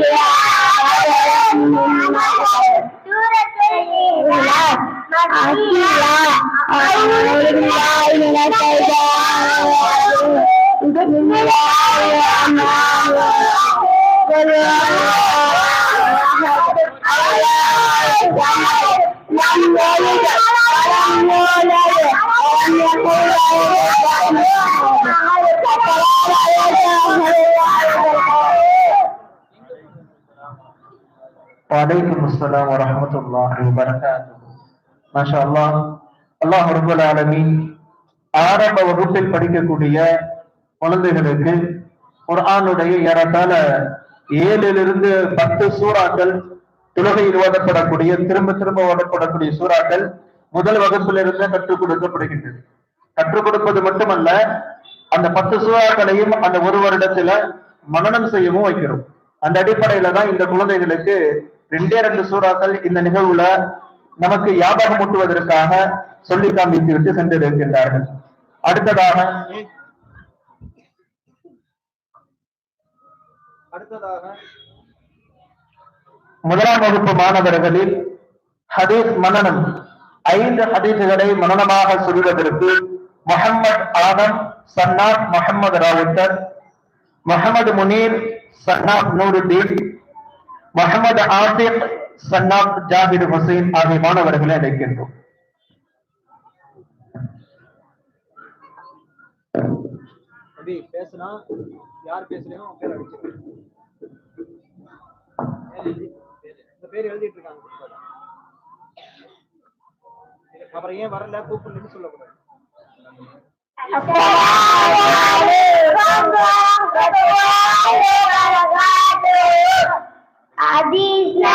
Yeah. Waalaikumsalam warahmatullahi wabarakatuh. மாஷா அல்லா அல்லாஹ் ரபுல் ஆரம்ப வகுப்பில் படிக்கக்கூடிய குழந்தைகளுக்கு குர்ஆனுடைய ஏறத்தாழ ஏழிலிருந்து பத்து சூறாக்கள் துலகையில் ஓடப்படக்கூடிய திரும்ப திரும்ப ஓடப்படக்கூடிய சூறாக்கள் முதல் வகுப்பிலிருந்து கற்றுக் கொடுக்கப்படுகின்றது. கற்றுக் கொடுப்பது மட்டுமல்ல அந்த பத்து சூறாக்களையும் அந்த ஒரு வருடத்துல மனநம் செய்யவும் வைக்கிறோம். அந்த அடிப்படையில தான் இந்த குழந்தைகளுக்கு ரெண்டே ரெண்டு சூறாக்கள் இந்த நிகழ்வுல நமக்கு ஞாபகம் ஊட்டுவதற்காக சொல்லி காண்பித்து விட்டு சென்றிருக்கின்றார்கள். அடுத்ததாக அடுத்ததாக முதலாம் வகுப்பு மாணவர்களில் ஹதீஸ் மனனம் ஐந்து ஹதீஸ்களை மனனமாக சொல்வதற்கு முகமது ஆதம் சன்னாப் முகமது ராவுத்தர் முகமது முனீர் சன்னாப் நூருதீன் முகமது ஆசிப் சன்னாப் ஜாபிர் ஹுசைன் ஆகிய மாணவர்களை அழைக்கின்றோம் பேசுனா யார் பேசுறீங்களோ அவங்க பேர் அடிச்சு இந்த பேர் எழுதிட்டு இருக்காங்க அப்புறம் ஏன் வரல கூப்பிடலன்னு சொல்லக்கூடாது அதிர்ந்து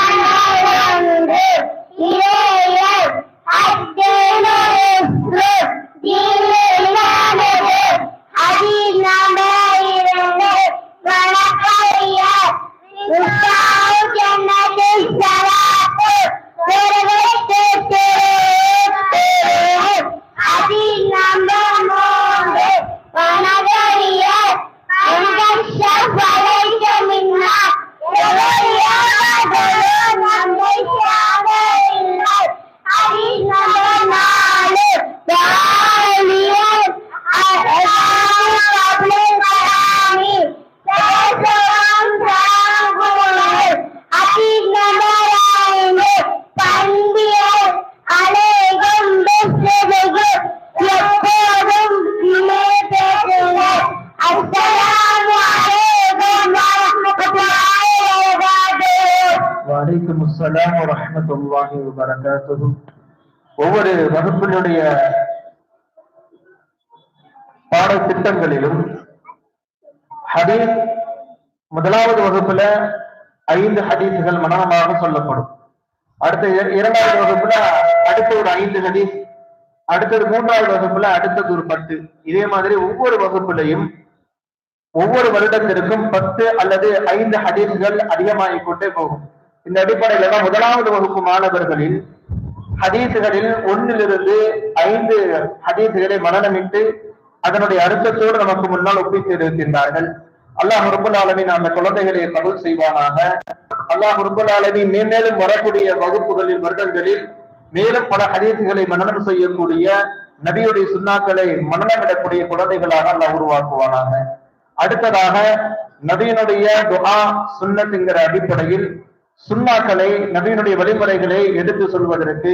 வலைக்கும் அஸ்லாம் வரமத்துல்லாஹி வபரகாத்துஹு ஒவ்வொரு வகுப்பினுடைய பாடத்திட்டங்களிலும் ஹதீஸ் முதலாவது வகுப்புல ஐந்து ஹதீஸ்கள் மனநமாக சொல்லப்படும். அடுத்த இரண்டாவது வகுப்புல அடுத்த ஒரு ஐந்து ஹதீஸ் அடுத்தது மூன்றாவது வகுப்புல அடுத்தது ஒரு பத்து. இதே மாதிரி ஒவ்வொரு வகுப்புலையும் ஒவ்வொரு வருடத்திற்கும் பத்து அல்லது ஐந்து ஹதீஸ்கள் அதிகமாகிக் கொண்டே போகும். இந்த அடிப்படையில தான் முதலாவது வகுப்பு மாணவர்களில் ஹதீசுகளில் ஒன்றிலிருந்து ஐந்து ஹதீசுகளை மனநமிட்டு அதனுடைய அர்த்தத்தோடு நமக்கு முன்னால் ஒப்பித்து இருக்கின்றார்கள். அல்லாஹ் ரபுல் ஆலமின் அந்த குழந்தைகளை கபூல் செய்வானாக. அல்லாஹ் ரபுல் ஆலமின் மேன்மேலும் வரக்கூடிய வகுப்புகளில் வருடங்களில் மேலும் பல ஹதீசுகளை மனநம் செய்யக்கூடிய நபியுடைய சுண்ணாக்களை மனநமிடக்கூடிய குழந்தைகளாக அல்லாஹ் உருவாக்குவானாக. அடுத்ததாக நபியினுடைய துஹா சுன்னத் அடிப்படையில் சுண்ணாக்களை நபியினுடைய வழிமுறைகளை எடுத்து சொல்வதற்கு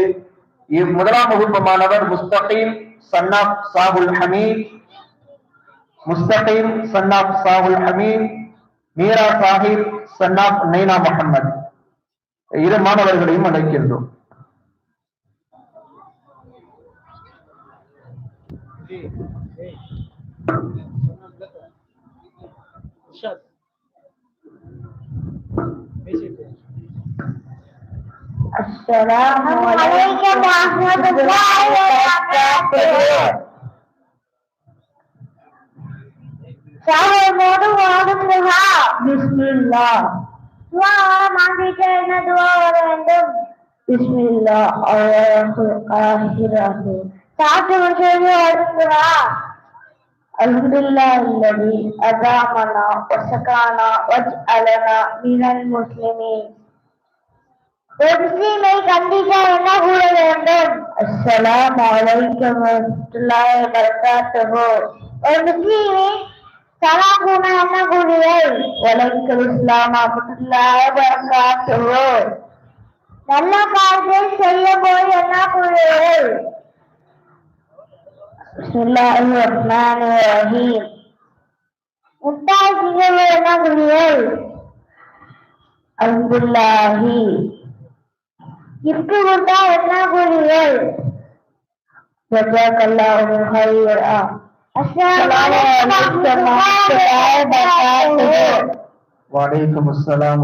இவ் முதலாம் வகுப்பு மாணவர் முஸ்தகீம் சன்னாப் சாகுல் ஹமீத் முஸ்தகீம் சன்னாப் சாகுல் ஹமீத் மீரா சாஹிப் சன்னாப் நைனா முகமது இரு மாணவர்களையும் அழைக்கின்றோம் ஏய், السلام عليكم ورحمة الله وبركاته சாஹிபோடு ஓடுமுகா பிஸ்மில்லா துவா மாங்கிட்ட என்ன துவா வர வேண்டும் பிஸ்மில்லா அல்லாஹு ஆஹிராஹு சாத்து விஷயம் ஓடுமுகா الحمد لله الذي أدامنا وسكانا واجعلنا من المسلمين ஒரு முஸ்லீமை கண்டிக்க என்ன கூற வேண்டும். அஸ்ஸலாமு அலைக்கும் வரஹ்மத்துல்லாஹி வபரகாத்துஹு. ஒரு முஸ்லீமை சலாம் கூற என்ன கூறுகள் வலைக்கும் இஸ்லாம் வரஹ்மத்துல்லாஹி வபரகாத்துஹு. நல்ல காரியம் செய்ய போய் என்ன கூறுகள் பிஸ்மில்லாஹிர் ரஹ்மானிர் ரஹீம். முட்டாய் போய் என்ன கூறுகள் அல்ஹம்துலில்லாஹி. கிஃப்ட் கொடுத்தா என்ன கூறுகள் ஜஸாக்கல்லாஹு ஹைரா. அஸ்ஸலாமு அலைக்கும் வரஹ்மத்துல்லாஹி வபரகாத்துஹு. வலைக்கும் அஸ்ஸலாம்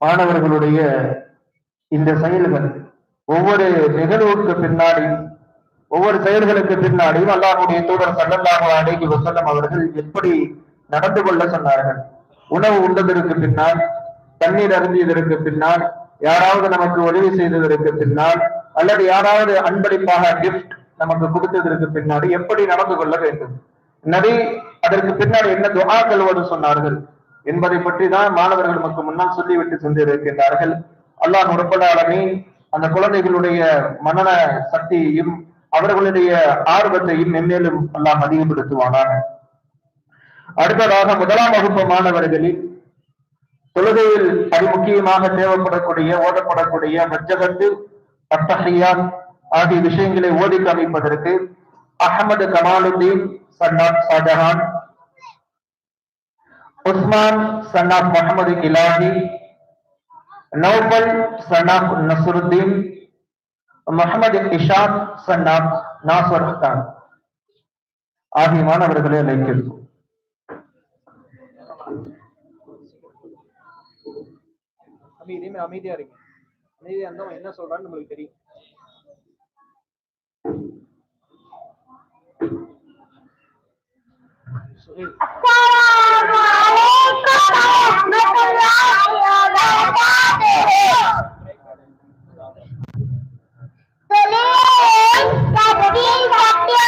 மாணவர்களுடைய இந்த செயல்கள் ஒவ்வொரு நிகழ்வுக்கு பின்னாடி ஒவ்வொரு செயல்களுக்கு பின்னாடியும் அல்லாஹுடைய தூதர் சல்லல்லாஹு அலைஹி வஸல்லம் அவர்கள் எப்படி நடந்து கொள்ள சொன்னார்கள்? உணவு உண்டதற்கு பின்னால் தண்ணீர் அருந்தியதற்கு பின்னால் யாராவது நமக்கு உதவி செய்ததற்கு பின்னால் அல்லது யாராவது அன்பளிப்பாக கிஃப்ட் நமக்கு கொடுத்ததற்கு பின்னாடி எப்படி நடந்து கொள்ள வேண்டும்? நபி அதற்கு பின்னாடி என்ன துகா கல்வது சொன்னார்கள்? என்பதை பற்றி தான் மாணவர்கள் நமக்கு முன்னால் சொல்லிவிட்டு சென்றிருக்கின்றார்கள். அல்லாஹ் ரப்பல் அந்த குழந்தைகளுடைய மனன சக்தியையும் அவர்களுடைய ஆர்வத்தையும் மென்மேலும் அல்லாம் அதிகப்படுத்துவானாக. அடுத்ததாக முதலாம் வகுப்பு மாணவர்களில் தொழுகையில் அதி முக்கியமாக தேவைப்படக்கூடிய ஓதப்படக்கூடிய மஜ்ஜகத்து அத்தஹியாத் ஆகிய விஷயங்களை ஓதி காமிப்பதற்கு அகமது கமாலுddin சன்னாப் ஷாஜஹான் உஸ்மான் சன்னாப் முகமது இலாஹி நௌபல் சன்னாப் நசருத்தீன் முகமது இஷாத் சன்னாப் நாசர் கான் ஆகிய மாணவர்களை அழைக்கிறோம். அப்படி அமைதியா இருங்க. அமைதியா இருந்தா என்ன சொல்றான்னு நம்மளுக்கு தெரியும். Believe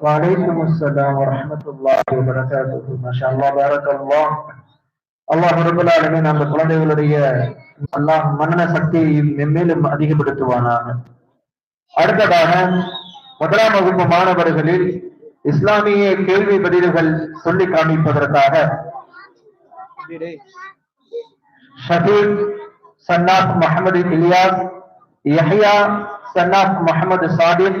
وعليكم السلام ورحمة الله وبركاته ما شاء الله بارك الله அல்லாஹ் ரபுல் ஆலமீன் அந்த குழந்தைகளுடைய அல்லாஹ் மன்னன சக்தியை மென்மேலும் அதிகப்படுத்துவானாக அடுத்ததாக முதலாம் வகுப்பு மாணவர்களில் இஸ்லாமிய கேள்வி பதில்கள் சொல்லி காண்பிப்பதற்காக தம்பி டேய் ஷபீப் சன்னாப் முகமது இலியாஸ் யஹ்யா சன்னாப் முகமது சாதிக்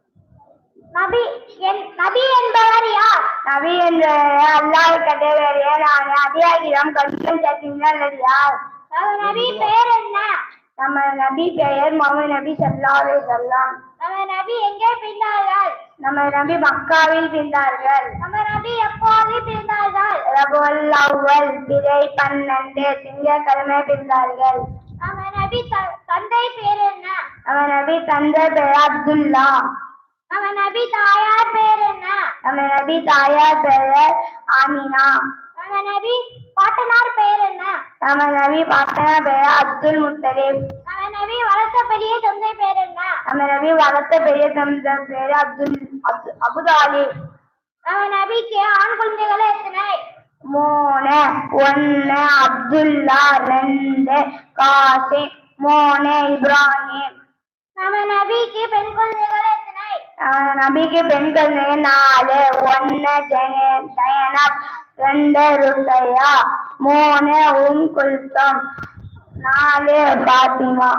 நபி என் நபி என்பவர் யார்? நபி என்ற அல்லாஹ் கட்டளையே நான் அதிகாரிடம் கடிதம் சேர்த்தீர்கள் யார் நம்ம நபி பெயர் என்ன? நம்ம நபி பெயர் முகமது நபி சல்லாவே சொல்லலாம் நம்ம நபி எங்கே பிறந்தார்கள் நம்ம நபி மக்காவில் பிறந்தார்கள் நம்ம நபி எப்போது பிறந்தார்கள் ரபுல் அவ்வல் பிறை பன்னெண்டு திங்கட்கிழமை பிறந்தார்கள் நம்ம நபி தந்தை பேர் என்ன? நம்ம நபி தந்தை பேர் அப்துல்லா. நம்ம நபி தாயார் பேர் என்ன? நம்ம நபி தாயார் பேர் ஆமினா. நம்ம நபி பாட்டனார் பேர் என்ன? நம்ம நபி பாட்டனார் பேர் அப்துல் முத்தலிப். நம்ம நபி வளர்த்த பெரிய தந்தை பேர் என்ன? நம்ம நபி வளர்த்த பெரிய தந்தை பேர் அப்துல் அப்து- அபுதாலிப் நம்ம நபிக்கு ஆண் குழந்தைகள் எத்தனை? மூணு ஒன்னு அப்துல்லா ரெண்டு காசிம் மூணு இப்ராஹிம். நம்ம நபிக்கு பெண் குழந்தைகள் நபிக்கு பெண் குழந்தைகள் நாலு ஒன்னு ஜெய- ஜெயனப் ரெண்டு ருக்கையா மூணு உம் குல்சம் நாலு பாத்திமா.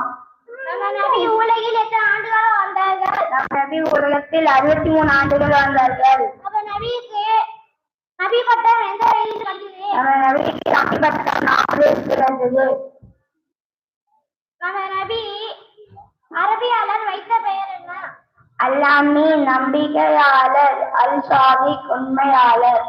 உலகில் எத்தனை ஆண்டுகள் வாழ்ந்தார்கள் நம்ம நபி உலகத்தில் அறுபத்தி மூணு ஆண்டுகள் வாழ்ந்தார்கள் அப்ப நபிக்கு நபி பட்டம் எந்த வயதில் வந்தது? நம்ம நபிக்கு நபி பட்டம் நாலு வயதில் வந்தது. நம்ம நபி அரபியாளர் வைத்த பெயர் என்ன? அல்லாமி நம்பிக்கையாளர் அல் சாதிக் உண்மையாளர்.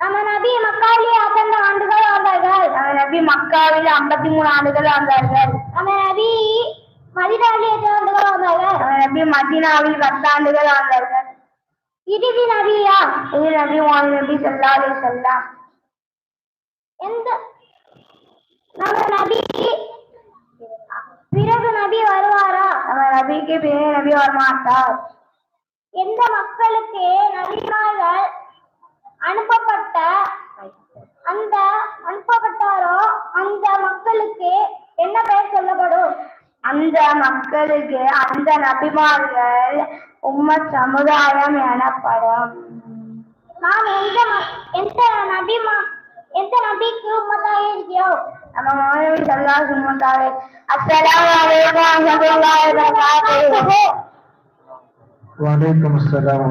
நம்ம நபி மக்காவிலே எத்தனை ஆண்டுகள் வாழ்ந்தார்கள் நம்ம நபி மக்காவில் ஐம்பத்தி மூணு ஆண்டுகள் ஆண்டார்கள் நம்ம நபி மதினாவிலே எத்தனை ஆண்டுகள் வாழ்ந்தார்கள் நம்ம நபி மதீனாவில் பத்து ஆண்டுகள் ஆண்டார்கள் இறுதி நபியா? இது நபி வாழ் நபி சொல்லா எந்த நம்ம நபி பிறகு நபி வருவாரா? நம்ம நபிக்கு பிறகு நபி வரமாட்டார். எந்த மக்களுக்கு நபிமார்கள் அனுப்பப்பட்ட அந்த அனுப்பப்பட்டாரோ அந்த மக்களுக்கு என்ன பெயர் சொல்லப்படும்? அந்த மக்களுக்கு அந்த நபிமார்கள் உம்ம சமுதாயம் எனப்படும். நாம் எந்த எந்த நபிமா எந்த நபிக்கு உம்மத்தாக இருக்கிறோம் நம்ம மௌலவி சல்லாஹ் சுமந்தாலே அஸ்ஸலாமு அலைக்கும் வரஹ்மத்துல்லாஹி வபரகாத்துஹு வலைக்கும் அஸ்ஸலாம்